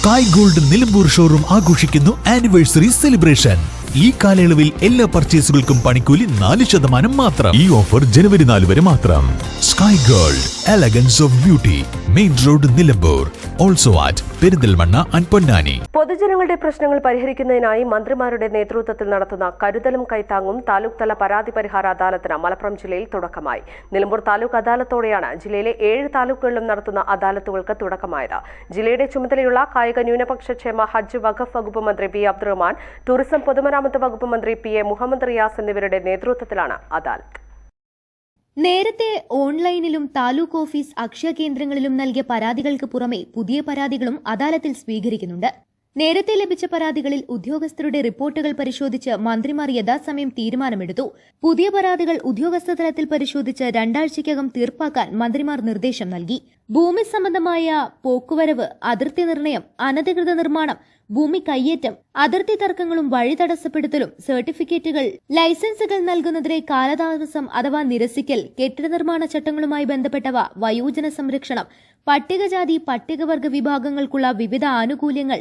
Sky Gold Nilambur showroom ആഘോഷിക്കുന്നു anniversary celebration ഈ കാലയളവിൽ എല്ലാ പർച്ചേസുകൾക്കും പണിക്കൂലി നാല് ശതമാനം മാത്രം. ഈ ഓഫർ ജനുവരി നാല് വരെ മാത്രം. Sky Gold elegance of beauty main road Nilambur. Also at Perinthalmanna അൻപൊന്നാനി പൊതുജനങ്ങളുടെ പ്രശ്നങ്ങൾ പരിഹരിക്കുന്നതിനായി മന്ത്രിമാരുടെ നേതൃത്വത്തിൽ നടത്തുന്ന കരുതലും കൈത്താങ്ങും താലൂക്ക് തല പരാതി പരിഹാര അദാലത്തിന് മലപ്പുറം ജില്ലയിൽ തുടക്കമായി. നിലമ്പൂർ താലൂക്ക് അദാലത്തോടെയാണ് ജില്ലയിലെ ഏഴ് താലൂക്കുകളിലും നടത്തുന്ന അദാലത്തുകൾക്ക് തുടക്കമായത്. ജില്ലയുടെ ചുമതലയുള്ള കായിക ന്യൂനപക്ഷ ക്ഷേമ ഹജ്ജ് വഖഫ് വകുപ്പ് മന്ത്രി പി അബ്ദുറഹ്മാൻ ടൂറിസം പൊതുമരാമത്ത് വകുപ്പ് മന്ത്രി പി എ മുഹമ്മദ് റിയാസ് എന്നിവരുടെ നേതൃത്വത്തിലാണ് അദാലത്ത്. നേരത്തെ ഓൺലൈനിലും താലൂക്ക് ഓഫീസ് അക്ഷയ കേന്ദ്രങ്ങളിലും നൽകിയ പരാതികൾക്ക് പുറമെ പുതിയ പരാതികളും അദാലത്തിൽ സ്വീകരിക്കുന്നുണ്ട് നേരത്തെ ലഭിച്ച പരാതികളിൽ ഉദ്യോഗസ്ഥരുടെ റിപ്പോർട്ടുകൾ പരിശോധിച്ച് മന്ത്രിമാർ യഥാസമയം തീരുമാനമെടുത്തു. പുതിയ പരാതികൾ ഉദ്യോഗസ്ഥ തലത്തിൽ പരിശോധിച്ച് രണ്ടാഴ്ചയ്ക്കകം തീർപ്പാക്കാൻ മന്ത്രിമാർ നിർദ്ദേശം നൽകി. ഭൂമി സംബന്ധമായ പോക്കുവരവ് അതിർത്തി നിർണയം അനധികൃത നിർമ്മാണം ഭൂമി കയ്യേറ്റം അതിർത്തി തർക്കങ്ങളും വഴി തടസ്സപ്പെടുത്തലും സർട്ടിഫിക്കറ്റുകൾ ലൈസൻസുകൾ നൽകുന്നതിലെ കാലതാമസം അഥവാ നിരസിക്കൽ കെട്ടിട നിർമ്മാണ ചട്ടങ്ങളുമായി ബന്ധപ്പെട്ടവ വയോജന സംരക്ഷണം പട്ടികജാതി പട്ടികവർഗ വിഭാഗങ്ങൾക്കുള്ള വിവിധ ആനുകൂല്യങ്ങൾ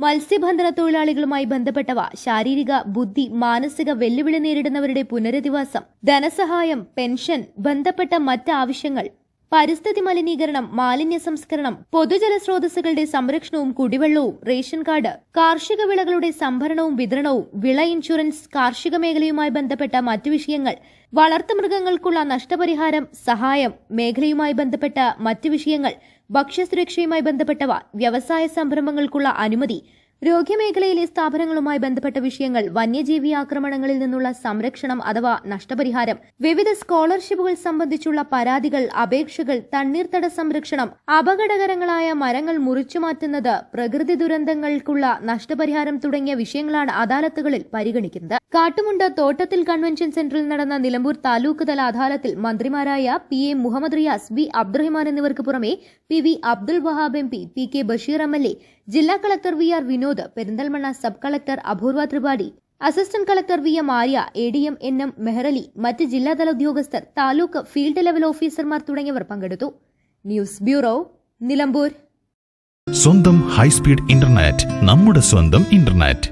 മത്സ്യബന്ധന തൊഴിലാളികളുമായി ബന്ധപ്പെട്ടവ ശാരീരിക ബുദ്ധി മാനസിക വെല്ലുവിളി നേരിടുന്നവരുടെ പുനരധിവാസം ധനസഹായം പെൻഷൻ ബന്ധപ്പെട്ട മറ്റ് ആവശ്യങ്ങൾ പരിസ്ഥിതി മലിനീകരണം മാലിന്യ സംസ്കരണം പൊതുജല സ്രോതസ്സുകളുടെ സംരക്ഷണവും കുടിവെള്ളവും റേഷൻ കാർഡ് കാർഷിക വിളകളുടെ സംഭരണവും വിതരണവും വിള ഇൻഷുറൻസ് കാർഷിക മേഖലയുമായി ബന്ധപ്പെട്ട മറ്റു വിഷയങ്ങൾ വളർത്തുമൃഗങ്ങൾക്കുള്ള നഷ്ടപരിഹാരം സഹായം മേഖലയുമായി ബന്ധപ്പെട്ട മറ്റു വിഷയങ്ങൾ ഭക്ഷ്യസുരക്ഷയുമായി ബന്ധപ്പെട്ടവ വ്യവസായ സംരംഭങ്ങൾക്കുള്ള അനുമതി രോഗ്യമേഖലയിലെ സ്ഥാപനങ്ങളുമായി ബന്ധപ്പെട്ട വിഷയങ്ങൾ വന്യജീവി ആക്രമണങ്ങളിൽ നിന്നുള്ള സംരക്ഷണം അഥവാ നഷ്ടപരിഹാരം വിവിധ സ്കോളർഷിപ്പുകൾ സംബന്ധിച്ചുള്ള പരാതികൾ അപേക്ഷകൾ തണ്ണീർത്തട സംരക്ഷണം അപകടകരങ്ങളായ മരങ്ങൾ മുറിച്ചുമാറ്റുന്നത് പ്രകൃതി ദുരന്തങ്ങൾക്കുള്ള നഷ്ടപരിഹാരം തുടങ്ങിയ വിഷയങ്ങളാണ് അദാലത്തുകളിൽ പരിഗണിക്കുന്നത്. കാട്ടുമുണ്ട തോട്ടത്തിൽ കൺവെൻഷൻ സെന്ററിൽ നടന്ന നിലമ്പൂർ താലൂക്ക് തല അദാലത്തിൽ മന്ത്രിമാരായ P A Muhammad Riyas V Abdurahiman എന്നിവർക്ക് പുറമെ P V Abdul Wahab M P P K Basheer M L A ജില്ലാ collector V R Vinod Perinthalmanna sub collector Apoorva Tripathi assistant collector V M Arya A D M N M Mehrali മറ്റ് ജില്ലാതല ഉദ്യോഗസ്ഥർ taluk field level ഓഫീസർമാർ തുടങ്ങിയവർ പങ്കെടുത്തു. News bureau Nilambur. സ്വന്തം high speed internet നമ്മുടെ സ്വന്തം ഇന്റർനെറ്റ്.